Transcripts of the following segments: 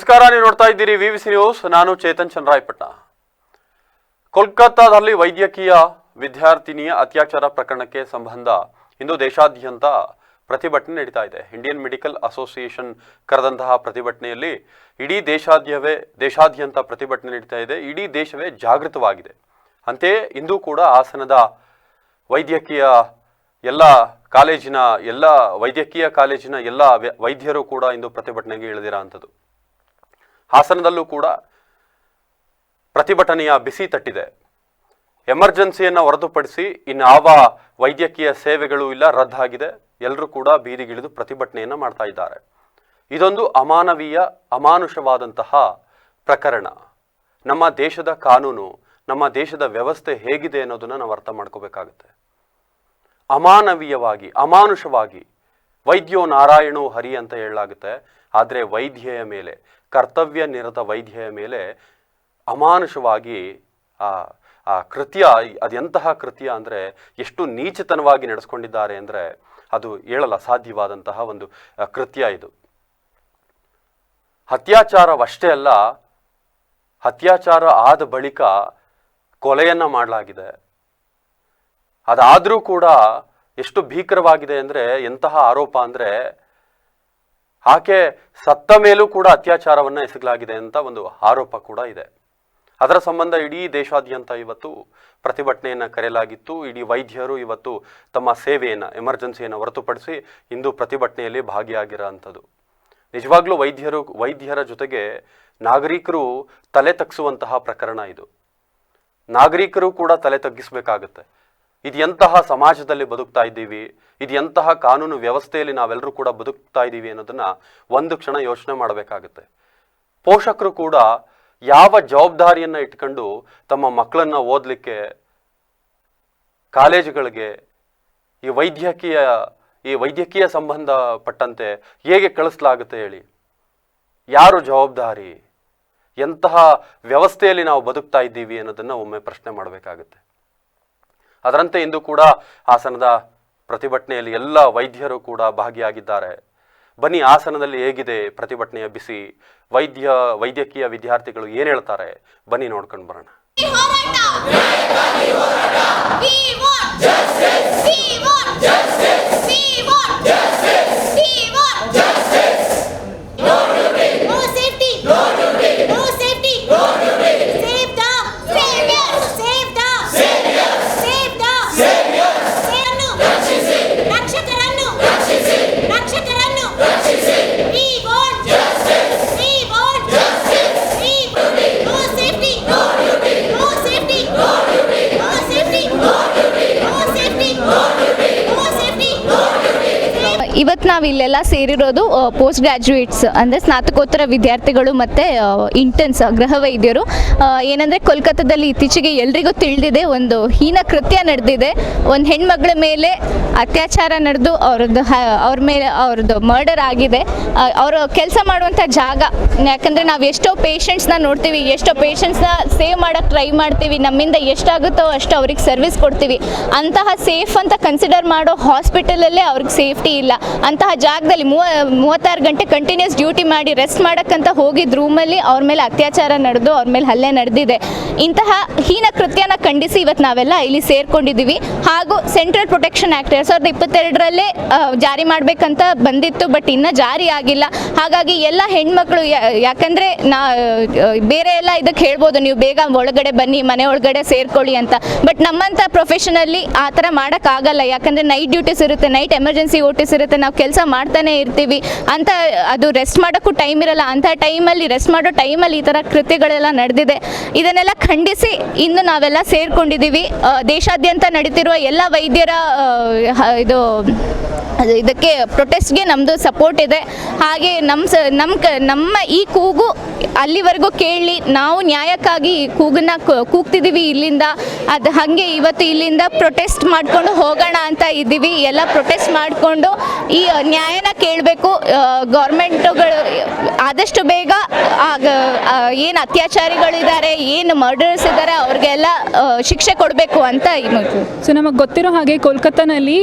ನಮಸ್ಕಾರ, ನೀವು ನೋಡ್ತಾ ಇದ್ದೀರಿ ವಿವಿಸಿ ನ್ಯೂಸ್ ನಾನು ಚೇತನ್ ಚಂದ್ರಾಯಪಟ್ನ ಕೋಲ್ಕತ್ತಾದಲ್ಲಿ ವೈದ್ಯಕೀಯ ವಿದ್ಯಾರ್ಥಿನಿಯ ಅತ್ಯಾಚಾರ ಪ್ರಕರಣಕ್ಕೆ ಸಂಬಂಧ ಇಂದು ದೇಶಾದ್ಯಂತ ಪ್ರತಿಭಟನೆ ನಡೀತಾ ಇದೆ. ಇಂಡಿಯನ್ ಮೆಡಿಕಲ್ ಅಸೋಸಿಯೇಷನ್ ಕರೆದಂತಹ ಪ್ರತಿಭಟನೆಯಲ್ಲಿ ಇಡೀ ದೇಶಾದ್ಯವೇ, ದೇಶಾದ್ಯಂತ ಪ್ರತಿಭಟನೆ ನಡೀತಾ ಇದೆ. ಇಡೀ ದೇಶವೇ ಜಾಗೃತವಾಗಿದೆ. ಅಂತೆಯೇ ಇಂದು ಕೂಡ ಹಾಸನದ ವೈದ್ಯಕೀಯ ಎಲ್ಲ ಕಾಲೇಜಿನ, ಎಲ್ಲ ವೈದ್ಯಕೀಯ ಕಾಲೇಜಿನ ಎಲ್ಲ ವೈದ್ಯರು ಕೂಡ ಇಂದು ಪ್ರತಿಭಟನೆಗೆ ಇಳಿದಿರೋ ಹಾಸನದಲ್ಲೂ ಕೂಡ ಪ್ರತಿಭಟನೆಯ ಬಿಸಿ ತಟ್ಟಿದೆ. ಎಮರ್ಜೆನ್ಸಿಯನ್ನು ಹೊರತುಪಡಿಸಿ ಇನ್ಯಾವ ವೈದ್ಯಕೀಯ ಸೇವೆಗಳು ಇಲ್ಲ, ರದ್ದಾಗಿದೆ. ಎಲ್ಲರೂ ಕೂಡ ಬೀದಿಗಿಳಿದು ಪ್ರತಿಭಟನೆಯನ್ನು ಮಾಡ್ತಾ ಇದ್ದಾರೆ. ಇದೊಂದು ಅಮಾನವೀಯ, ಅಮಾನುಷವಾದಂತಹ ಪ್ರಕರಣ. ನಮ್ಮ ದೇಶದ ಕಾನೂನು, ನಮ್ಮ ದೇಶದ ವ್ಯವಸ್ಥೆ ಹೇಗಿದೆ ಅನ್ನೋದನ್ನು ನಾವು ಅರ್ಥ ಮಾಡ್ಕೋಬೇಕಾಗುತ್ತೆ. ಅಮಾನವೀಯವಾಗಿ, ಅಮಾನುಷವಾಗಿ ವೈದ್ಯೋ ನಾರಾಯಣೋ ಹರಿ ಅಂತ ಹೇಳಲಾಗುತ್ತೆ. ಆದರೆ ವೈದ್ಯೆಯ ಮೇಲೆ ಕರ್ತವ್ಯ ನಿರತ ವೈದ್ಯೆಯ ಮೇಲೆ ಅಮಾನುಷವಾಗಿ, ಆ ಆ ಕೃತ್ಯ ಅದೆಂತಹ ಕೃತ್ಯ ಅಂದರೆ ಎಷ್ಟು ನೀಚತನವಾಗಿ ನಡೆಸ್ಕೊಂಡಿದ್ದಾರೆ ಅಂದರೆ ಅದು ಹೇಳಲ ಸಾಧ್ಯವಾದಂತಹ ಒಂದು ಕೃತ್ಯ ಇದು. ಹತ್ಯಾಚಾರವಷ್ಟೇ ಅಲ್ಲ, ಹತ್ಯಾಚಾರ ಆದ ಬಳಿಕ ಕೊಲೆಯನ್ನು ಮಾಡಲಾಗಿದೆ. ಅದಾದರೂ ಕೂಡ ಎಷ್ಟು ಭೀಕರವಾಗಿದೆ ಅಂದರೆ ಎಂತಹ ಆರೋಪ ಅಂದರೆ ಆಕೆ ಸತ್ತ ಮೇಲೂ ಕೂಡ ಅತ್ಯಾಚಾರವನ್ನು ಎಸಗಲಾಗಿದೆ ಅಂತ ಒಂದು ಆರೋಪ ಕೂಡ ಇದೆ. ಅದರ ಸಂಬಂಧ ಇಡೀ ದೇಶಾದ್ಯಂತ ಇವತ್ತು ಪ್ರತಿಭಟನೆಯನ್ನು ಕರೆಯಲಾಗಿತ್ತು. ಇಡೀ ವೈದ್ಯರು ಇವತ್ತು ತಮ್ಮ ಸೇವೆಯನ್ನು, ಎಮರ್ಜೆನ್ಸಿಯನ್ನು ಹೊರತುಪಡಿಸಿ ಇಂದು ಪ್ರತಿಭಟನೆಯಲ್ಲಿ ಭಾಗಿಯಾಗಿರೋ ಅಂಥದ್ದು ನಿಜವಾಗ್ಲೂ ವೈದ್ಯರು, ವೈದ್ಯರ ಜೊತೆಗೆ ನಾಗರಿಕರು ತಲೆ ತಗ್ಸುವಂತಹ ಪ್ರಕರಣ ಇದು. ನಾಗರಿಕರು ಕೂಡ ತಲೆ ತಗ್ಗಿಸಬೇಕಾಗತ್ತೆ. ಇದು ಎಂತಹ ಸಮಾಜದಲ್ಲಿ ಬದುಕ್ತಾ ಇದ್ದೀವಿ ಇದು ಎಂತಹ ಕಾನೂನು ವ್ಯವಸ್ಥೆಯಲ್ಲಿ ನಾವೆಲ್ಲರೂ ಕೂಡ ಬದುಕ್ತಾ ಇದ್ದೀವಿ ಅನ್ನೋದನ್ನ ಒಂದು ಕ್ಷಣ ಯೋಚನೆ ಮಾಡಬೇಕಾಗುತ್ತೆ. ಪೋಷಕರು ಕೂಡ ಯಾವ ಜವಾಬ್ದಾರಿಯನ್ನ ಇಟ್ಕೊಂಡು ತಮ್ಮ ಮಕ್ಕಳನ್ನ ಓದಲಿಕ್ಕೆ, ಕಾಲೇಜುಗಳಿಗೆ, ಈ ವೈದ್ಯಕೀಯ ಈ ವೈದ್ಯಕೀಯ ಸಂಬಂಧಪಟ್ಟಂತೆ ಹೇಗೆ ಕಳಿಸ್ಲಾಗುತ್ತೆ ಹೇಳಿ? ಯಾರು ಜವಾಬ್ದಾರಿ? ಎಂತಹ ವ್ಯವಸ್ಥೆಯಲ್ಲಿ ನಾವು ಬದುಕ್ತಾ ಇದ್ದೀವಿ ಅನ್ನೋದನ್ನು ಒಮ್ಮೆ ಪ್ರಶ್ನೆ ಮಾಡಬೇಕಾಗುತ್ತೆ. ಅದರಂತೆ ಇಂದು ಕೂಡ ಹಾಸನದ ಪ್ರತಿಭಟನೆಯಲ್ಲಿ ಎಲ್ಲ ವೈದ್ಯರು ಕೂಡ ಭಾಗಿಯಾಗಿದ್ದಾರೆ. ಬನ್ನಿ, ಹಾಸನದಲ್ಲಿ ಹೇಗಿದೆ ಪ್ರತಿಭಟನೆಯ ಬಿಸಿ? ವೈದ್ಯ, ವೈದ್ಯಕೀಯ ವಿದ್ಯಾರ್ಥಿಗಳು ಏನು ಹೇಳ್ತಾರೆ? ಬನ್ನಿ ನೋಡ್ಕೊಂಡು ಬರೋಣ. ಇವತ್ತು ನಾವು ಇಲ್ಲೆಲ್ಲ ಸೇರಿರೋದು ಪೋಸ್ಟ್ ಗ್ರ್ಯಾಜುಯೇಟ್ಸ್ ಅಂದರೆ ಸ್ನಾತಕೋತ್ತರ ವಿದ್ಯಾರ್ಥಿಗಳು ಮತ್ತು ಇಂಟರ್ನ್ಸ್ ಗೃಹ ವೈದ್ಯರು ಏನಂದರೆ ಕೋಲ್ಕತ್ತಾದಲ್ಲಿ ಇತ್ತೀಚೆಗೆ ಎಲ್ರಿಗೂ ತಿಳಿದಿದೆ, ಒಂದು ಹೀನ ಕೃತ್ಯ ನಡೆದಿದೆ. ಒಂದು ಹೆಣ್ಮಗಳ ಮೇಲೆ ಅತ್ಯಾಚಾರ ನಡೆದು ಅವ್ರದ್ದು ಅವ್ರ ಮೇಲೆ ಅವ್ರದ್ದು ಮರ್ಡರ್ ಆಗಿದೆ. ಅವರು ಕೆಲಸ ಮಾಡುವಂಥ ಜಾಗ. ಯಾಕಂದರೆ ನಾವು ಎಷ್ಟೋ ಪೇಷಂಟ್ಸ್ನ ನೋಡ್ತೀವಿ, ಎಷ್ಟೋ ಪೇಷಂಟ್ಸ್ನ ಸೇವ್ ಮಾಡೋಕ್ಕೆ ಟ್ರೈ ಮಾಡ್ತೀವಿ, ನಮ್ಮಿಂದ ಎಷ್ಟಾಗುತ್ತೋ ಅಷ್ಟು ಅವ್ರಿಗೆ ಸರ್ವಿಸ್ ಕೊಡ್ತೀವಿ. ಅಂತಹ ಸೇಫ್ ಅಂತ ಕನ್ಸಿಡರ್ ಮಾಡೋ ಹಾಸ್ಪಿಟಲಲ್ಲೇ ಅವ್ರಿಗೆ ಸೇಫ್ಟಿ ಇಲ್ಲ. ಅಂತಹ ಜಾಗದಲ್ಲಿ ಮೂವ, ಮೂವತ್ತಾರು ಗಂಟೆ ಕಂಟಿನ್ಯೂಸ್ ಡ್ಯೂಟಿ ಮಾಡಿ ರೆಸ್ಟ್ ಮಾಡೋಕ್ಕಂತ ಹೋಗಿದ್ದ ರೂಮಲ್ಲಿ ಅವ್ರ ಮೇಲೆ ಅತ್ಯಾಚಾರ ನಡೆದು ಅವ್ರ ಮೇಲೆ ಹಲ್ಲೆ ನಡೆದಿದೆ. ಇಂತಹ ಹೀನ ಕೃತ್ಯನ ಖಂಡಿಸಿ ಇವತ್ತು ನಾವೆಲ್ಲ ಇಲ್ಲಿ ಸೇರ್ಕೊಂಡಿದ್ದೀವಿ ಹಾಗೂ ಸೆಂಟ್ರಲ್ ಪ್ರೊಟೆಕ್ಷನ್ ಆ್ಯಕ್ಟ್ ಎರಡು ಸಾವಿರದ ಇಪ್ಪತ್ತೆರಡರಲ್ಲೇ ಜಾರಿ ಮಾಡಬೇಕಂತ ಬಂದಿತ್ತು ಬಟ್ ಇನ್ನೂ ಜಾರಿ ಆಗಿಲ್ಲ. ಹಾಗಾಗಿ ಎಲ್ಲ ಹೆಣ್ಮಕ್ಳು ಯಾಕಂದರೆ ನಾ ಬೇರೆ ಎಲ್ಲ ಇದಕ್ಕೆ ಹೇಳ್ಬೋದು, ನೀವು ಬೇಗ ಒಳಗಡೆ ಬನ್ನಿ, ಮನೆ ಒಳಗಡೆ ಸೇರ್ಕೊಳ್ಳಿ ಅಂತ. ಬಟ್ ನಮ್ಮಂಥ ಪ್ರೊಫೆಷನಲ್ಲಿ ಆ ಥರ ಮಾಡೋಕ್ಕಾಗಲ್ಲ. ಯಾಕಂದರೆ ನೈಟ್ ಡ್ಯೂಟೀಸ್ ಇರುತ್ತೆ ನೈಟ್ ಎಮರ್ಜೆನ್ಸಿ ಓಟೀಸ್ ಇರುತ್ತೆ. ನಾವು ಕೆಲಸ ಮಾಡ್ತಾನೆ ಇರ್ತೀವಿ ಅಂತ ಅದು ರೆಸ್ಟ್ ಮಾಡೋಕ್ಕೂ ಟೈಮ್ ಇರಲ್ಲ. ಅಂಥ ಟೈಮಲ್ಲಿ ರೆಸ್ಟ್ ಮಾಡೋ ಟೈಮಲ್ಲಿ ಈ ಥರ ಕೃತ್ಯಗಳೆಲ್ಲ ನಡೆದಿದೆ. ಇದನ್ನೆಲ್ಲ ಖಂಡಿಸಿ ಇನ್ನು ನಾವೆಲ್ಲ ಸೇರಿಕೊಂಡಿದ್ದೀವಿ ದೇಶಾದ್ಯಂತ ನಡೀತಿರುವ ಎಲ್ಲ ವೈದ್ಯರ ಇದು ಇದಕ್ಕೆ ಪ್ರೊಟೆಸ್ಟ್ಗೆ ನಮ್ಮದು ಸಪೋರ್ಟ್ ಇದೆ. ಹಾಗೆ ನಮ್ಮ ಸ ನಮ್ಮ ಕ, ನಮ್ಮ ಈ ಕೂಗು ಅಲ್ಲಿವರೆಗೂ ಕೇಳಿ ನಾವು ನ್ಯಾಯಕ್ಕಾಗಿ ಈ ಕೂಗನ್ನ ಕೂಗ್ತಿದ್ದೀವಿ ಇಲ್ಲಿಂದ. ಅದು ಹಾಗೆ ಇವತ್ತು ಇಲ್ಲಿಂದ ಪ್ರೊಟೆಸ್ಟ್ ಮಾಡಿಕೊಂಡು ಹೋಗೋಣ ಅಂತ ಇದ್ದೀವಿ. ಎಲ್ಲ ಪ್ರೊಟೆಸ್ಟ್ ಮಾಡಿಕೊಂಡು ಈ ನ್ಯಾಯನ ಕೇಳಬೇಕು. ಗೌರ್ಮೆಂಟುಗಳು ಆದಷ್ಟು ಬೇಗ ಏನು ಅತ್ಯಾಚಾರಿಗಳಿದ್ದಾರೆ, ಏನು ಮರ್ಡರ್ಸ್ ಇದ್ದಾರೆ, ಅವ್ರಿಗೆಲ್ಲ ಶಿಕ್ಷೆ ಕೊಡಬೇಕು ಅಂತ ಸೊ ನಮಗೆ ಗೊತ್ತಿರೋ ಹಾಗೆ ಕೋಲ್ಕತ್ತಾನಲ್ಲಿ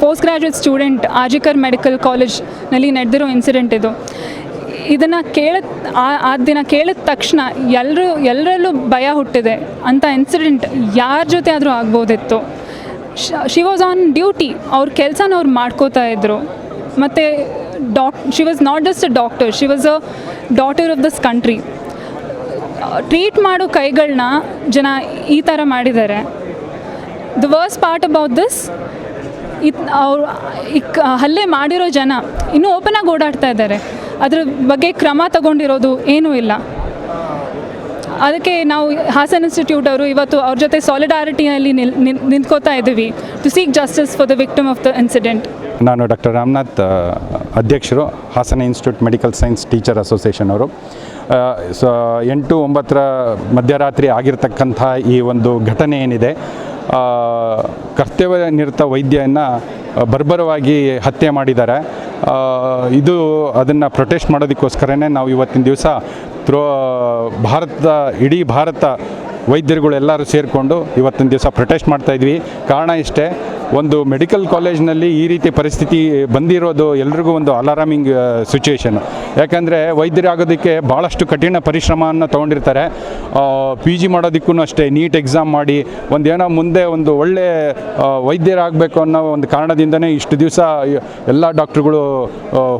post graduate student RG Kar medical ಕಾಲೇಜ್ನಲ್ಲಿ ನಡೆದಿರೋ ಇನ್ಸಿಡೆಂಟ್ ಇದು. ಇದನ್ನು ಕೇಳ ಆ- ದಿನ ಕೇಳಿದ ತಕ್ಷಣ ಎಲ್ಲರೂ ಎಲ್ಲರಲ್ಲೂ ಭಯ ಹುಟ್ಟಿದೆ. ಅಂತ ಇನ್ಸಿಡೆಂಟ್ ಯಾರ ಜೊತೆ ಆದರೂ ಆಗ್ಬೋದಿತ್ತು. ಶಿ ವಾಸ್ ಆನ್ ಡ್ಯೂಟಿ ಅವ್ರ ಕೆಲಸನ ಅವ್ರು ಮಾಡ್ಕೋತಾ ಇದ್ರು. ಮತ್ತು doc she was not just a doctor she was a daughter of this country treat ಮಾಡೋ ಕೈಗಳನ್ನ ಜನ ಈ ಥರ ಮಾಡಿದ್ದಾರೆ. The worst part about this it ಅವ್ರು ಇಕ್ ಹಲ್ಲೆ ಮಾಡಿರೋ ಜನ ಇನ್ನೂ ಓಪನಾಗಿ ಓಡಾಡ್ತಾ ಇದ್ದಾರೆ. ಅದ್ರ ಬಗ್ಗೆ ಕ್ರಮ ತಗೊಂಡಿರೋದು ಏನೂ ಇಲ್ಲ. ಅದಕ್ಕೆ ನಾವು ಹಾಸನ್ ಇನ್ಸ್ಟಿಟ್ಯೂಟ್ ಅವರು ಇವತ್ತು ಅವ್ರ ಜೊತೆ ಸಾಲಿಡಾರಿಟಿಯಲ್ಲಿ ನಿಲ್ ನಿಂತ್ಕೋತಾ ಇದ್ದೀವಿ to seek justice for the victim of the incident ನಾನು ಡಾಕ್ಟರ್ ರಾಮನಾಥ್ ಅಧ್ಯಕ್ಷರು, Hassan institute medical science teacher association ಅವರು. ಸೊ ಎಂಟು ಒಂಬತ್ತರ ಮಧ್ಯರಾತ್ರಿ ಆಗಿರ್ತಕ್ಕಂಥ ಈ ಒಂದು ಘಟನೆ ಏನಿದೆ ಕರ್ತವ್ಯ ನಿರತ ವೈದ್ಯನ ಬರ್ಬರವಾಗಿ ಹತ್ಯೆ ಮಾಡಿದ್ದಾರೆ. ಇದು ಅದನ್ನು ಪ್ರೊಟೆಸ್ಟ್ ಮಾಡೋದಕ್ಕೋಸ್ಕರನೇ ನಾವು ಇವತ್ತಿನ ದಿವಸ ತ್ರೋ ಭಾರತದ, ಇಡೀ ಭಾರತ ವೈದ್ಯರುಗಳು ಎಲ್ಲರೂ ಸೇರಿಕೊಂಡು ಇವತ್ತಿನ ದಿವಸ ಪ್ರೊಟೆಸ್ಟ್ ಮಾಡ್ತಾ ಇದ್ವಿ. ಕಾರಣ ಇಷ್ಟೇ, ಒಂದು ಮೆಡಿಕಲ್ ಕಾಲೇಜ್ನಲ್ಲಿ ಈ ರೀತಿ ಪರಿಸ್ಥಿತಿ ಬಂದಿರೋದು ಎಲ್ರಿಗೂ ಒಂದು ಅಲಾರಾಮಿಂಗ್ ಸಿಚುವೇಶನ್ ಯಾಕಂದರೆ ವೈದ್ಯರಾಗೋದಕ್ಕೆ ಭಾಳಷ್ಟು ಕಠಿಣ ಪರಿಶ್ರಮವನ್ನು ತೊಗೊಂಡಿರ್ತಾರೆ. ಪಿ ಜಿ ಮಾಡೋದಕ್ಕೂ ಅಷ್ಟೇ, ನೀಟ್ ಎಕ್ಸಾಮ್ ಮಾಡಿ, ಒಂದೇನೋ ಮುಂದೆ ಒಂದು ಒಳ್ಳೆ ವೈದ್ಯರಾಗಬೇಕು ಅನ್ನೋ ಒಂದು ಕಾರಣದಿಂದನೇ ಇಷ್ಟು ದಿವಸ ಎಲ್ಲ ಡಾಕ್ಟ್ರುಗಳು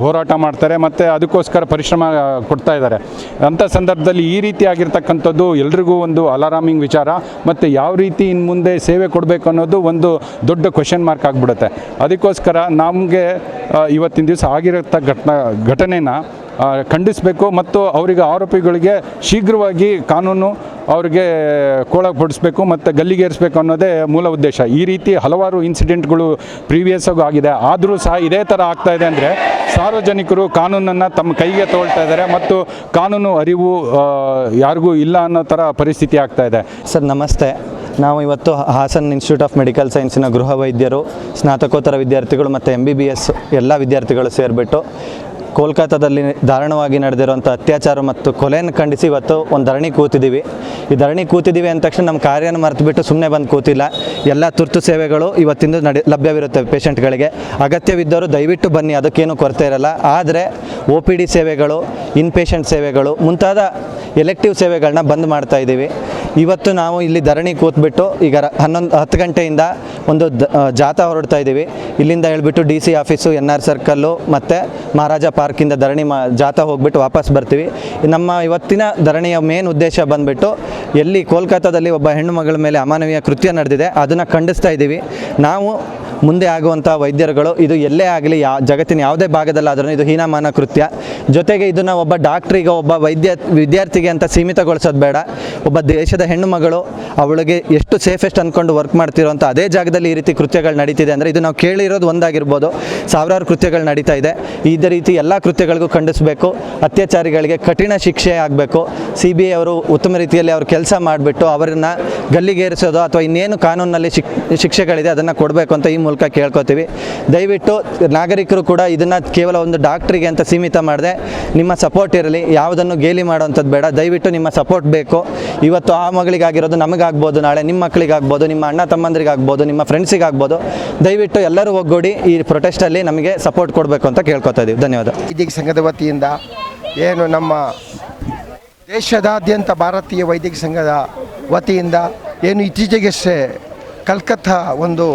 ಹೋರಾಟ ಮಾಡ್ತಾರೆ ಮತ್ತು ಅದಕ್ಕೋಸ್ಕರ ಪರಿಶ್ರಮ ಕೊಡ್ತಾ ಇದ್ದಾರೆ. ಅಂಥ ಸಂದರ್ಭದಲ್ಲಿ ಈ ರೀತಿ ಆಗಿರ್ತಕ್ಕಂಥದ್ದು ಎಲ್ರಿಗೂ ಒಂದು ಅಲಾರಾಮಿಂಗ್ ವಿಚಾರ, ಮತ್ತು ಯಾವ ರೀತಿ ಇನ್ನು ಮುಂದೆ ಸೇವೆ ಕೊಡಬೇಕು ಅನ್ನೋದು ಒಂದು ದೊಡ್ಡ ಕ್ವೆಶನ್ ಮಾರ್ಕ್ ಆಗಿಬಿಡುತ್ತೆ. ಅದಕ್ಕೋಸ್ಕರ ನಮಗೆ ಇವತ್ತಿನ ದಿವಸ ಆಗಿರತ್ತ ಘಟನಾ, ಘಟನೆನ ಖಂಡಿಸಬೇಕು ಮತ್ತು ಅವರಿಗೆ ಆರೋಪಿಗಳಿಗೆ ಶೀಘ್ರವಾಗಿ ಕಾನೂನು ಅವರಿಗೆ ಕೊಡಪಡಿಸ್ಬೇಕು ಮತ್ತು ಗಲ್ಲಿಗೇರಿಸಬೇಕು ಅನ್ನೋದೇ ಮೂಲ ಉದ್ದೇಶ. ಈ ರೀತಿ ಹಲವಾರು ಇನ್ಸಿಡೆಂಟ್ಗಳು ಪ್ರೀವಿಯಸ್ ಆಗಿ ಆಗಿದೆ. ಆದರೂ ಸಹ ಇದೇ ಥರ ಆಗ್ತಾ ಇದೆ ಅಂದರೆ ಸಾರ್ವಜನಿಕರು ಕಾನೂನನ್ನು ತಮ್ಮ ಕೈಗೆ ತಗೊಳ್ತಾ ಇದ್ದಾರೆ ಮತ್ತು ಕಾನೂನು ಅರಿವು ಯಾರಿಗೂ ಇಲ್ಲ ಅನ್ನೋ ಥರ ಪರಿಸ್ಥಿತಿ ಆಗ್ತಾ ಇದೆ. ಸರ್, ನಮಸ್ತೆ. ನಾವು ಇವತ್ತು ಹಾಸನ್ ಇನ್ಸ್ಟಿಟ್ಯೂಟ್ ಆಫ್ ಮೆಡಿಕಲ್ ಸೈನ್ಸಿನ ಗೃಹ ವೈದ್ಯರು, ಸ್ನಾತಕೋತ್ತರ ವಿದ್ಯಾರ್ಥಿಗಳು ಮತ್ತು ಎಂ ಬಿ ಬಿ ಎಸ್ ಎಲ್ಲ ವಿದ್ಯಾರ್ಥಿಗಳು ಸೇರಿಬಿಟ್ಟು ಕೋಲ್ಕತ್ತಾದಲ್ಲಿ ದಾರುಣವಾಗಿ ನಡೆದಿರುವಂಥ ಅತ್ಯಾಚಾರ ಮತ್ತು ಕೊಲೆಯನ್ನು ಖಂಡಿಸಿ ಇವತ್ತು ಒಂದು ಧರಣಿ ಕೂತಿದ್ದೀವಿ. ಈ ಧರಣಿ ಕೂತಿದ್ದೀವಿ ಅಂದ ತಕ್ಷಣ ನಮ್ಮ ಕಾರ್ಯನ ಮರೆತುಬಿಟ್ಟು ಸುಮ್ಮನೆ ಬಂದು ಕೂತಿಲ್ಲ. ಎಲ್ಲ ತುರ್ತು ಸೇವೆಗಳು ಇವತ್ತಿಂದ ನಡೆ ಲಭ್ಯವಿರುತ್ತೆ ಪೇಷಂಟ್ಗಳಿಗೆ. ಅಗತ್ಯವಿದ್ದವರು ದಯವಿಟ್ಟು ಬನ್ನಿ, ಅದಕ್ಕೇನು ಕೊರತೆ ಇರಲ್ಲ. ಆದರೆ ಒ ಪಿ ಡಿ ಸೇವೆಗಳು ಇನ್ ಪೇಷಂಟ್ ಸೇವೆಗಳು, ಮುಂತಾದ ಎಲೆಕ್ಟಿವ್ ಸೇವೆಗಳನ್ನ ಬಂದ್ ಮಾಡ್ತಾ ಇದ್ದೀವಿ. ಇವತ್ತು ನಾವು ಇಲ್ಲಿ ಧರಣಿ ಕೂತ್ಬಿಟ್ಟು ಈಗ ಹನ್ನೊಂದು, ಹತ್ತು ಗಂಟೆಯಿಂದ ಒಂದು ಜಾಥಾ ಹೊರಡ್ತಾ ಇದ್ದೀವಿ. ಇಲ್ಲಿಂದ ಹೇಳ್ಬಿಟ್ಟು D C office, N R circle ಮತ್ತು ಮಹಾರಾಜ ಪಾರ್ಕಿಂದ ಧರಣಿ ಮಾ ಜಾಥಾ ಹೋಗ್ಬಿಟ್ಟು ವಾಪಸ್ ಬರ್ತೀವಿ. ನಮ್ಮ ಇವತ್ತಿನ ಧರಣಿಯ ಮೇನ್ ಉದ್ದೇಶ ಬಂದ್ಬಿಟ್ಟು ಎಲ್ಲಿ ಕೋಲ್ಕತ್ತಾದಲ್ಲಿ ಒಬ್ಬ ಹೆಣ್ಣು ಮಗಳ ಮೇಲೆ ಅಮಾನವೀಯ ಕೃತ್ಯ ನಡೆದಿದೆ, ಅದನ್ನು ಖಂಡಿಸ್ತಾ ಇದ್ದೀವಿ. ನಾವು ಮುಂದೆ ಆಗುವಂಥ ವೈದ್ಯರುಗಳು, ಇದು ಎಲ್ಲೇ ಆಗಲಿ ಯಾ, ಜಗತ್ತಿನ ಯಾವುದೇ ಭಾಗದಲ್ಲಾದರೂ ಇದು ಹೀನಮಾನ ಕೃತ್ಯ. ಜೊತೆಗೆ ಇದನ್ನು ಒಬ್ಬ ಡಾಕ್ಟ್ರಿಗೆ ಒಬ್ಬ ವೈದ್ಯ, ವಿದ್ಯಾರ್ಥಿಗೆ ಅಂತ ಸೀಮಿತಗೊಳಿಸೋದು ಬೇಡ. ಒಬ್ಬ ದೇಶದ ಹೆಣ್ಣು ಮಗಳು ಅವಳಿಗೆ ಎಷ್ಟು ಸೇಫೆಸ್ಟ್ ಅಂದ್ಕೊಂಡು ವರ್ಕ್ ಮಾಡ್ತಿರೋಂಥ ಅದೇ ಜಾಗದಲ್ಲಿ ಈ ರೀತಿ ಕೃತ್ಯಗಳು ನಡೀತಿದೆ ಅಂದರೆ ಇದು ನಾವು ಕೇಳಿರೋದು ಒಂದಾಗಿರ್ಬೋದು. ಸಾವಿರಾರು ಕೃತ್ಯಗಳು ನಡೀತಾ ಇದೆ. ಇದೇ ರೀತಿ ಎಲ್ಲ ಕೃತ್ಯಗಳಿಗೂ ಖಂಡಿಸಬೇಕು. ಅತ್ಯಾಚಾರಿಗಳಿಗೆ ಕಠಿಣ ಶಿಕ್ಷೆ ಆಗಬೇಕು. ಸಿ ಬಿ ಐ ಅವರು ಉತ್ತಮ ರೀತಿಯಲ್ಲಿ ಅವರು ಕೆಲಸ ಮಾಡಿಬಿಟ್ಟು ಅವರನ್ನು ಗಲ್ಲಿಗೇರಿಸೋದು ಅಥವಾ ಇನ್ನೇನು ಕಾನೂನಲ್ಲಿ ಶಿಕ್, ಶಿಕ್ಷೆಗಳಿದೆ ಅದನ್ನು ಕೊಡಬೇಕು ಅಂತ ಈ ಮೂಲಕ ಕೇಳ್ಕೊತೀವಿ. ದಯವಿಟ್ಟು ನಾಗರಿಕರು ಕೂಡ ಇದನ್ನು ಕೇವಲ ಒಂದು ಡಾಕ್ಟ್ರಿಗೆ ಅಂತ ಸೀಮಿತ ಮಾಡಿದೆ, ನಿಮ್ಮ ಸಪೋರ್ಟ್ ಇರಲಿ, ಯಾವುದನ್ನು ಗೇಲಿ ಮಾಡೋವಂಥದ್ದು ಬೇಡ, ದಯವಿಟ್ಟು ನಿಮ್ಮ ಸಪೋರ್ಟ್ ಬೇಕು. ಇವತ್ತು ಆ ಮಗಳಿಗಾಗಿರೋದು ನಮಗಾಗ್ಬೋದು, ನಾಳೆ ನಿಮ್ಮ ಮಕ್ಕಳಿಗಾಗ್ಬೋದು, ನಿಮ್ಮ ಅಣ್ಣ ತಮ್ಮಂದ್ರಿಗಾಗ್ಬೋದು, ನಿಮ್ಮ ಫ್ರೆಂಡ್ಸಿಗಾಗ್ಬೋದು. ದಯವಿಟ್ಟು ಎಲ್ಲರೂ ಒಗ್ಗೂಡಿ ಈ ಪ್ರೊಟೆಸ್ಟಲ್ಲಿ ನಮಗೆ ಸಪೋರ್ಟ್ ಕೊಡಬೇಕು ಅಂತ ಕೇಳ್ಕೊತಾ ಇದ್ದೀವಿ ಧನ್ಯವಾದ. ಇದೀಗ ಸಂಘದ ವತಿಯಿಂದ ಏನು ನಮ್ಮ ದೇಶದಾದ್ಯಂತ ಭಾರತೀಯ ವೈದ್ಯಕೀಯ ಸಂಘದ ವತಿಯಿಂದ ಏನು ಇತ್ತೀಚೆಗಷ್ಟೇ ಕಲ್ಕತ್ತಾ ಒಂದು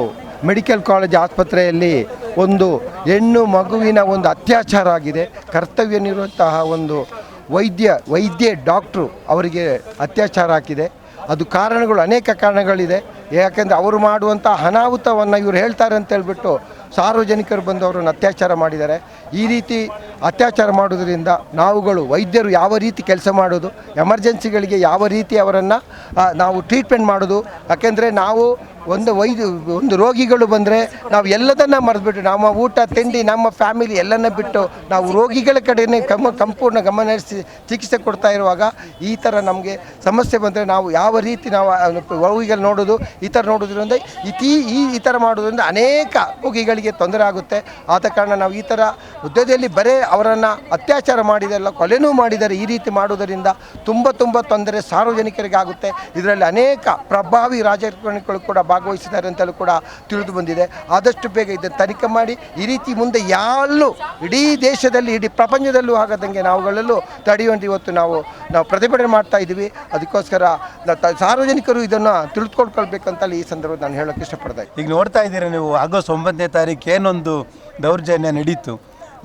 ಮೆಡಿಕಲ್ ಕಾಲೇಜ್ ಆಸ್ಪತ್ರೆಯಲ್ಲಿ ಒಂದು ಹೆಣ್ಣು ಮಗುವಿನ ಒಂದು ಅತ್ಯಾಚಾರ ಆಗಿದೆ. ಕರ್ತವ್ಯನಿರುವಂತಹ ಒಂದು ವೈದ್ಯ ವೈದ್ಯ ಡಾಕ್ಟ್ರು ಅವರಿಗೆ ಅತ್ಯಾಚಾರ ಹಾಕಿದೆ. ಅದು ಕಾರಣಗಳು ಅನೇಕ ಕಾರಣಗಳಿದೆ. ಯಾಕೆಂದರೆ ಅವರು ಮಾಡುವಂಥ ಅನಾಹುತವನ್ನು ಇವರು ಹೇಳ್ತಾರೆ ಅಂತ ಹೇಳ್ಬಿಟ್ಟು ಸಾರ್ವಜನಿಕರು ಬಂದು ಅವರನ್ನು ಅತ್ಯಾಚಾರ ಮಾಡಿದ್ದಾರೆ. ಈ ರೀತಿ ಅತ್ಯಾಚಾರ ಮಾಡೋದರಿಂದ ನಾವುಗಳು ವೈದ್ಯರು ಯಾವ ರೀತಿ ಕೆಲಸ ಮಾಡೋದು, ಎಮರ್ಜೆನ್ಸಿಗಳಿಗೆ ಯಾವ ರೀತಿ ಅವರನ್ನು ನಾವು ಟ್ರೀಟ್ಮೆಂಟ್ ಮಾಡೋದು, ಯಾಕೆಂದರೆ ನಾವು ಒಂದು ವೈದ್ಯ ಒಂದು ರೋಗಿಗಳು ಬಂದರೆ ನಾವು ಎಲ್ಲದನ್ನು ಮರೆತುಬಿಟ್ಟು ನಮ್ಮ ಊಟ, ತಿಂಡಿ, ನಮ್ಮ ಫ್ಯಾಮಿಲಿ ಎಲ್ಲನ ಬಿಟ್ಟು ನಾವು ರೋಗಿಗಳ ಕಡೆಯೇ ಕಮ್ಮ ಸಂಪೂರ್ಣ ಗಮನ ಹರಿಸಿ ಚಿಕಿತ್ಸೆ ಕೊಡ್ತಾ ಇರುವಾಗ ಈ ಥರ ನಮಗೆ ಸಮಸ್ಯೆ ಬಂದರೆ ನಾವು ಯಾವ ರೀತಿ ನಾವು ರೋಗಿಗಳು ನೋಡೋದು, ಈ ಥರ ನೋಡೋದ್ರಿಂದ ಇತಿ, ಈ ಈ ಥರ ಮಾಡೋದ್ರಿಂದ ಅನೇಕ ರೋಗಿಗಳಿಗೆ ತೊಂದರೆ ಆಗುತ್ತೆ. ಆದ ಕಾರಣ ನಾವು ಈ ಥರ ಉದ್ಯೋಗದಲ್ಲಿ ಬರೇ ಅವರನ್ನು ಅತ್ಯಾಚಾರ ಮಾಡಿದಲ್ಲ, ಕೊಲೆನೂ ಮಾಡಿದರೆ ಈ ರೀತಿ ಮಾಡುವುದರಿಂದ ತುಂಬ ತುಂಬ ತೊಂದರೆ ಸಾರ್ವಜನಿಕರಿಗೆ ಆಗುತ್ತೆ ಇದರಲ್ಲಿ ಅನೇಕ ಪ್ರಭಾವಿ ರಾಜಕಾರಣಿಗಳು ಕೂಡ ಭಾಗವಹಿಸಿದ್ದಾರೆ ಅಂತಲೂ ಕೂಡ ತಿಳಿದು ಬಂದಿದೆ. ಆದಷ್ಟು ಬೇಗ ಇದನ್ನು ತನಿಖೆ ಮಾಡಿ, ಈ ರೀತಿ ಮುಂದೆ ಯಾರಲ್ಲೂ ಇಡೀ ದೇಶದಲ್ಲಿ, ಇಡೀ ಪ್ರಪಂಚದಲ್ಲೂ ಆಗದಂಗೆ ನಾವುಗಳಲ್ಲೂ ತಡೆಯುವಂತೆ ಇವತ್ತು ನಾವು ನಾವು ಪ್ರತಿಭಟನೆ ಮಾಡ್ತಾ ಇದ್ದೀವಿ. ಅದಕ್ಕೋಸ್ಕರ ಸಾರ್ವಜನಿಕರು ಇದನ್ನು ತಿಳಿದುಕೊಳ್ಕೊಳ್ಬೇಕಂತಲ್ಲಿ ಈ ಸಂದರ್ಭದಲ್ಲಿ ನಾನು ಹೇಳೋಕ್ಕೆ ಇಷ್ಟಪಡ್ತಾ. ಈಗ ನೋಡ್ತಾ ಇದ್ದೀರಾ ನೀವು, ಆಗಸ್ಟ್ ಒಂಬತ್ತನೇ ತಾರೀಕು ಏನೊಂದು ದೌರ್ಜನ್ಯ ನಡೀತು.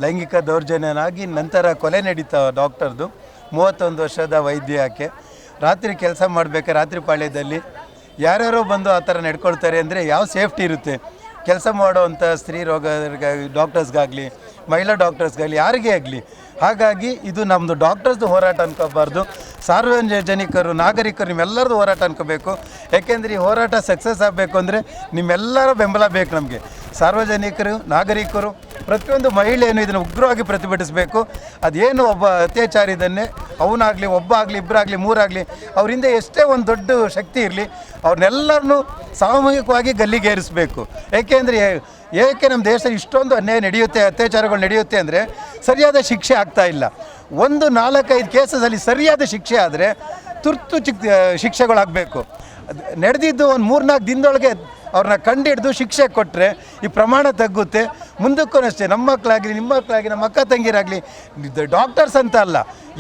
ಲೈಂಗಿಕ ದೌರ್ಜನ್ಯನಾಗಿ ನಂತರ ಕೊಲೆ ನಡೀತಾ ಡಾಕ್ಟರ್ದು. ಮೂವತ್ತೊಂದು ವರ್ಷದ ವೈದ್ಯಕ್ಕೆ ರಾತ್ರಿ ಕೆಲಸ ಮಾಡಬೇಕು, ರಾತ್ರಿ ಪಾಳ್ಯದಲ್ಲಿ? ಯಾರ್ಯಾರೋ ಬಂದು ಆ ಥರ ನಡ್ಕೊಳ್ತಾರೆ ಅಂದರೆ ಯಾವ ಸೇಫ್ಟಿ ಇರುತ್ತೆ? ಕೆಲಸ ಮಾಡುವಂಥ ಸ್ತ್ರೀ ರೋಗ ಡಾಕ್ಟರ್ಸ್ಗಾಗಲಿ, ಮಹಿಳಾ ಡಾಕ್ಟರ್ಸ್ಗಾಗಲಿ, ಯಾರಿಗೇ ಆಗಲಿ. ಹಾಗಾಗಿ ಇದು ನಮ್ಮದು ಡಾಕ್ಟರ್ಸ್ದು ಹೋರಾಟ ಅನ್ಕೋಬಾರ್ದು. ಸಾರ್ವಜನಿಕರು, ನಾಗರಿಕರು ನಿಮ್ಮೆಲ್ಲರದ್ದು ಹೋರಾಟ ಅನ್ಕೋಬೇಕು. ಯಾಕೆಂದರೆ ಈ ಹೋರಾಟ ಸಕ್ಸಸ್ ಆಗಬೇಕು ಅಂದರೆ ನಿಮ್ಮೆಲ್ಲರ ಬೆಂಬಲ ಬೇಕು ನಮಗೆ. ಸಾರ್ವಜನಿಕರು, ನಾಗರಿಕರು, ಪ್ರತಿಯೊಂದು ಮಹಿಳೆಯನ್ನು ಇದನ್ನು ಉಗ್ರವಾಗಿ ಪ್ರತಿಭಟಿಸಬೇಕು. ಅದೇನು ಒಬ್ಬ ಅತ್ಯಾಚಾರ ಇದನ್ನೇ ಅವನಾಗಲಿ ಒಬ್ಬ ಆಗಲಿ ಇಬ್ಬರಾಗಲಿ ಮೂರಾಗಲಿ ಅವರಿಂದ ಎಷ್ಟೇ ಒಂದು ದೊಡ್ಡ ಶಕ್ತಿ ಇರಲಿ ಅವ್ರನ್ನೆಲ್ಲರನ್ನೂ ಸಾಮೂಹಿಕವಾಗಿ ಗಲ್ಲಿಗೇರಿಸಬೇಕು. ಏಕೆಂದರೆ ಏಕೆ ನಮ್ಮ ದೇಶದಲ್ಲಿ ಇಷ್ಟೊಂದು ಅನ್ಯಾಯ ನಡೆಯುತ್ತೆ, ಅತ್ಯಾಚಾರಗಳು ನಡೆಯುತ್ತೆ ಅಂದರೆ, ಸರಿಯಾದ ಶಿಕ್ಷೆ ಆಗ್ತಾ ಇಲ್ಲ. ಒಂದು ನಾಲ್ಕೈದು ಕೇಸಸಲ್ಲಿ ಸರಿಯಾದ ಶಿಕ್ಷೆ ಆದರೆ ತುರ್ತು ಚಿಕ್ ಶಿಕ್ಷೆಗಳಾಗಬೇಕು. ನಡೆದಿದ್ದು ಒಂದು ಮೂರ್ನಾಲ್ಕು ದಿನದೊಳಗೆ ಅವ್ರನ್ನ ಕಂಡಿಡಿದು ಶಿಕ್ಷೆ ಕೊಟ್ಟರೆ ಈ ಪ್ರಮಾಣ ತಗ್ಗುತ್ತೆ. ಮುಂದಕ್ಕೂ ಅಷ್ಟೇ, ನಮ್ಮ ಮಕ್ಕಳಾಗಲಿ, ನಿಮ್ಮ ಮಕ್ಕಳಾಗಲಿ, ನಮ್ಮ ಅಕ್ಕ ತಂಗಿರಾಗಲಿ ಡಾಕ್ಟರ್ಸ್ ಅಂತ ಅಲ್ಲ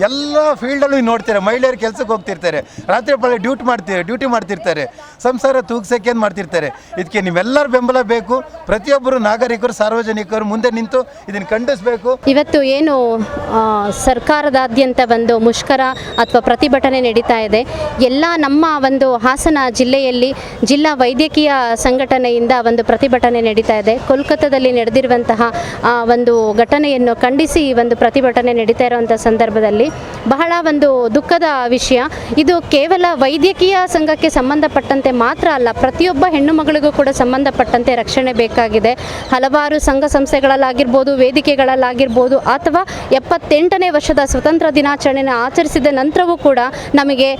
ಎಲ್ಲ ಫೀಲ್ಡಲ್ಲೂ ನೋಡ್ತಾರೆ, ಮಹಿಳೆಯರು ಕೆಲಸಕ್ಕೆ ಹೋಗ್ತಿರ್ತಾರೆ, ರಾತ್ರಿ ಪಳೆ ಡ್ಯೂಟಿ ಮಾಡ್ತಿರ್ತಾರೆ ಡ್ಯೂಟಿ ಮಾಡ್ತಿರ್ತಾರೆ, ಸಂಸಾರ ತೂಗ್ಸಕ್ಕೆ ಏನು ಮಾಡ್ತಿರ್ತಾರೆ? ಇದಕ್ಕೆ ನೀವೆಲ್ಲರ ಬೆಂಬಲ ಬೇಕು, ಪ್ರತಿಯೊಬ್ಬರು ನಾಗರಿಕರು, ಸಾರ್ವಜನಿಕರು ಮುಂದೆ ನಿಂತು ಇದನ್ನು ಖಂಡಿಸಬೇಕು. ಇವತ್ತು ಏನು ಸರ್ಕಾರದಾದ್ಯಂತ ಒಂದು ಮುಷ್ಕರ ಅಥವಾ ಪ್ರತಿಭಟನೆ ನಡೀತಾ ಇದೆ. ಎಲ್ಲ ನಮ್ಮ ಒಂದು ಹಾಸನ ಜಿಲ್ಲೆಯಲ್ಲಿ ಜಿಲ್ಲಾ ವೈದ್ಯಕೀಯ ಸಂಘಟನೆಯಿಂದ ಒಂದು ಪ್ರತಿಭಟನೆ ನಡೀತಾ ಇದೆ. ಕೋಲ್ಕತ್ತಾದಲ್ಲಿ ನಡೆದಿರುವಂತಹ ಒಂದು ಘಟನೆಯನ್ನು ಖಂಡಿಸಿ ಈ ಒಂದು ಪ್ರತಿಭಟನೆ ನಡೀತಾ ಇರುವಂಥ ಸಂದರ್ಭದಲ್ಲಿ ಬಹಳ ಒಂದು ದುಃಖದ ವಿಷಯ. ಇದು ಕೇವಲ ವೈದ್ಯಕೀಯ ಸಂಘಕ್ಕೆ ಸಂಬಂಧಪಟ್ಟಂತೆ ಮಾತ್ರ ಅಲ್ಲ, ಪ್ರತಿಯೊಬ್ಬ ಹೆಣ್ಣು ಮಗಳಿಗೂ ಕೂಡ ಸಂಬಂಧಪಟ್ಟಂತೆ ರಕ್ಷಣೆ ಬೇಕಾಗಿದೆ. ಹಲವಾರು ಸಂಘ ಸಂಸ್ಥೆಗಳಲ್ಲಾಗಿರ್ಬೋದು, ವೇದಿಕೆಗಳಲ್ಲಾಗಿರ್ಬೋದು, ಅಥವಾ ಎಪ್ಪತ್ತೆಂಟನೇ ವರ್ಷದ ಸ್ವತಂತ್ರ ದಿನಾಚರಣೆಯನ್ನು ಆಚರಿಸಿದ ನಂತರವೂ ಕೂಡ ನಮಗೆ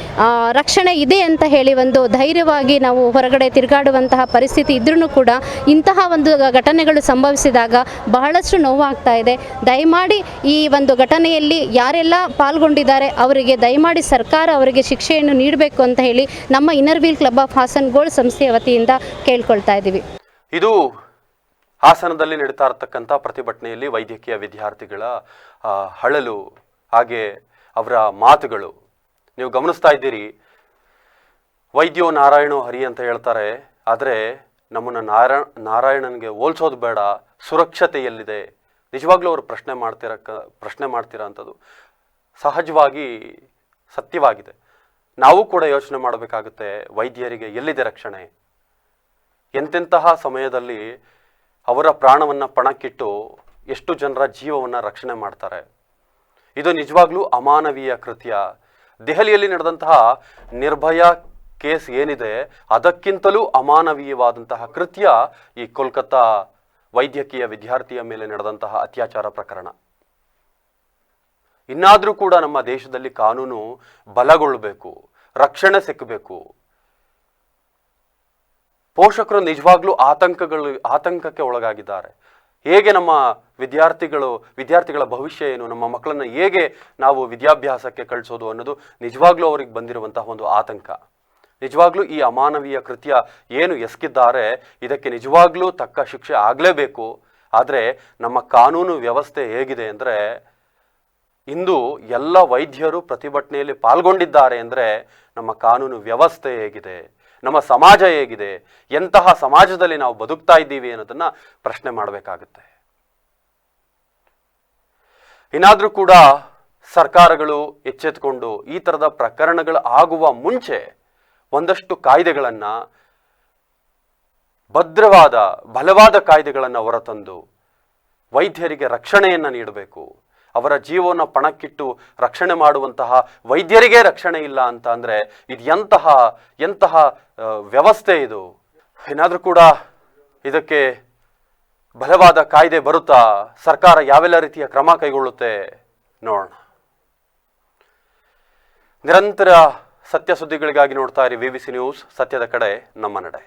ರಕ್ಷಣೆ ಇದೆ ಅಂತ ಹೇಳಿ ಒಂದು ಧೈರ್ಯವಾಗಿ ನಾವು ಹೊರಗಡೆ ತಿರುಗಾಡುವಂತಹ ಪರಿಸ್ಥಿತಿ ಇದ್ರೂ ಕೂಡ ಇಂತಹ ಒಂದು ಘಟನೆಗಳು ಸಂಭವಿಸಿದಾಗ ಬಹಳಷ್ಟು ನೋವಾಗ್ತಾ ಇದೆ. ದಯಮಾಡಿ ಈ ಒಂದು ಘಟನೆಯಲ್ಲಿ ಯಾರೆಲ್ಲ ಪಾಲ್ಗೊಂಡಿದ್ದಾರೆ. ಅವರಿಗೆ ದಯಮಾಡಿ ಸರ್ಕಾರ ಅವರಿಗೆ ಶಿಕ್ಷೆಯನ್ನು ನೀಡಬೇಕು ಅಂತ ಹೇಳಿ ನಮ್ಮ inner wheel club of Hassan gold ಸಂಸ್ಥೆಯ ವತಿಯಿಂದ ಕೇಳ್ಕೊಳ್ತಾ ಇದ್ದೀವಿ. ಇದು ಹಾಸನದಲ್ಲಿ ನಡೀತಾ ಇರತಕ್ಕಂಥ ಪ್ರತಿಭಟನೆಯಲ್ಲಿ ವೈದ್ಯಕೀಯ ವಿದ್ಯಾರ್ಥಿಗಳ ಹಳಲು ಹಾಗೆ ಅವರ ಮಾತುಗಳು. ನೀವು ಗಮನಿಸ್ತಾ ಇದ್ದೀರಿ. ವೈದ್ಯೋ ನಾರಾಯಣೋ ಹರಿ ಅಂತ ಹೇಳ್ತಾರೆ. ಆದರೆ ನಮ್ಮನ್ನು ನಾರಾಯಣ, ನಾರಾಯಣನಿಗೆ ಹೋಲ್ಸೋದು ಬೇಡ. ಸುರಕ್ಷತೆಯಲ್ಲಿದೆ. ನಿಜವಾಗ್ಲೂ ಅವರು ಪ್ರಶ್ನೆ ಮಾಡ್ತಿರಕ್ಕ, ಪ್ರಶ್ನೆ ಮಾಡ್ತೀರಾ ಅಂಥದ್ದು ಸಹಜವಾಗಿ ಸತ್ಯವಾಗಿದೆ. ನಾವು ಕೂಡ ಯೋಚನೆ ಮಾಡಬೇಕಾಗುತ್ತೆ ವೈದ್ಯರಿಗೆ ಎಲ್ಲಿದೆ ರಕ್ಷಣೆ? ಎಂತೆಂತಹ ಸಮಯದಲ್ಲಿ ಅವರ ಪ್ರಾಣವನ್ನು ಪಣಕ್ಕಿಟ್ಟು ಎಷ್ಟು ಜನರ ಜೀವವನ್ನು ರಕ್ಷಣೆ ಮಾಡ್ತಾರೆ? ಇದು ನಿಜವಾಗ್ಲೂ ಅಮಾನವೀಯ ಕೃತ್ಯ. ದೆಹಲಿಯಲ್ಲಿ ನಡೆದಂತಹ ನಿರ್ಭಯ ಕೇಸ್ ಏನಿದೆ, ಅದಕ್ಕಿಂತಲೂ ಅಮಾನವೀಯವಾದಂತಹ ಕೃತ್ಯ ಈ ಕೋಲ್ಕತ್ತಾ ವೈದ್ಯಕೀಯ ವಿದ್ಯಾರ್ಥಿಯ ಮೇಲೆ ನಡೆದಂತಹ ಅತ್ಯಾಚಾರ ಪ್ರಕರಣ. ಇನ್ನಾದರೂ ಕೂಡ ನಮ್ಮ ದೇಶದಲ್ಲಿ ಕಾನೂನು ಬಲಗೊಳ್ಳಬೇಕು, ರಕ್ಷಣೆ ಸಿಕ್ಕಬೇಕು ಪೋಷಕರು ನಿಜವಾಗ್ಲೂ ಆತಂಕಗಳು, ಆತಂಕಕ್ಕೆ ಒಳಗಾಗಿದ್ದಾರೆ. ಹೇಗೆ ನಮ್ಮ ವಿದ್ಯಾರ್ಥಿಗಳು, ವಿದ್ಯಾರ್ಥಿಗಳ ಭವಿಷ್ಯ ಏನು, ನಮ್ಮ ಮಕ್ಕಳನ್ನ ಹೇಗೆ ನಾವು ವಿದ್ಯಾಭ್ಯಾಸಕ್ಕೆ ಕಳಿಸೋದು ಅನ್ನೋದು ನಿಜವಾಗ್ಲೂ ಅವ್ರಿಗೆ ಬಂದಿರುವಂತಹ ಒಂದು ಆತಂಕ. ನಿಜವಾಗ್ಲೂ ಈ ಅಮಾನವೀಯ ಕೃತ್ಯ ಏನು ಎಸ್ಕಿದ್ದಾರೆ ಇದಕ್ಕೆ ನಿಜವಾಗ್ಲೂ ತಕ್ಕ ಶಿಕ್ಷೆ ಆಗಲೇಬೇಕು. ಆದರೆ ನಮ್ಮ ಕಾನೂನು ವ್ಯವಸ್ಥೆ ಹೇಗಿದೆ ಅಂದರೆ ಇಂದು ಎಲ್ಲ ವೈದ್ಯರು ಪ್ರತಿಭಟನೆಯಲ್ಲಿ ಪಾಲ್ಗೊಂಡಿದ್ದಾರೆ ಅಂದರೆ ನಮ್ಮ ಕಾನೂನು ವ್ಯವಸ್ಥೆ ಹೇಗಿದೆ, ನಮ್ಮ ಸಮಾಜ ಹೇಗಿದೆ, ಎಂತಹ ಸಮಾಜದಲ್ಲಿ ನಾವು ಬದುಕ್ತಾ ಇದ್ದೀವಿ ಅನ್ನೋದನ್ನ ಪ್ರಶ್ನೆ ಮಾಡಬೇಕಾಗುತ್ತೆ. ಇನ್ನಾದರೂ ಕೂಡ ಸರ್ಕಾರಗಳು ಎಚ್ಚೆತ್ಕೊಂಡು ಈ ಥರದ ಪ್ರಕರಣಗಳು ಆಗುವ ಮುಂಚೆ ಒಂದಷ್ಟು ಕಾಯ್ದೆಗಳನ್ನು, ಭದ್ರವಾದ, ಬಲವಾದ ಕಾಯ್ದೆಗಳನ್ನು ಹೊರತಂದು ವೈದ್ಯರಿಗೆ ರಕ್ಷಣೆಯನ್ನು ನೀಡಬೇಕು. ಅವರ ಜೀವವನ್ನು ಪಣಕ್ಕಿಟ್ಟು ರಕ್ಷಣೆ ಮಾಡುವಂತಹ ವೈದ್ಯರಿಗೆ ರಕ್ಷಣೆ ಇಲ್ಲ ಅಂತ ಅಂದರೆ ಇದು ಎಂತಹ ಎಂತಹ ವ್ಯವಸ್ಥೆ ಇದು? ಏನಾದರೂ ಕೂಡ ಇದಕ್ಕೆ ಬಲವಾದ ಕಾಯ್ದೆ ಬರುತ್ತಾ? ಸರ್ಕಾರ ಯಾವೆಲ್ಲ ರೀತಿಯ ಕ್ರಮ ಕೈಗೊಳ್ಳುತ್ತೆ? ನೋಡೋಣ. ನಿರಂತರ ಸತ್ಯ ಸುದ್ದಿಗಳಿಗಾಗಿ ನೋಡ್ತಾ ಇರಿ ವಿ ನ್ಯೂಸ್ ಸತ್ಯದ ಕಡೆ, ನಮ್ಮ ನಡೆ.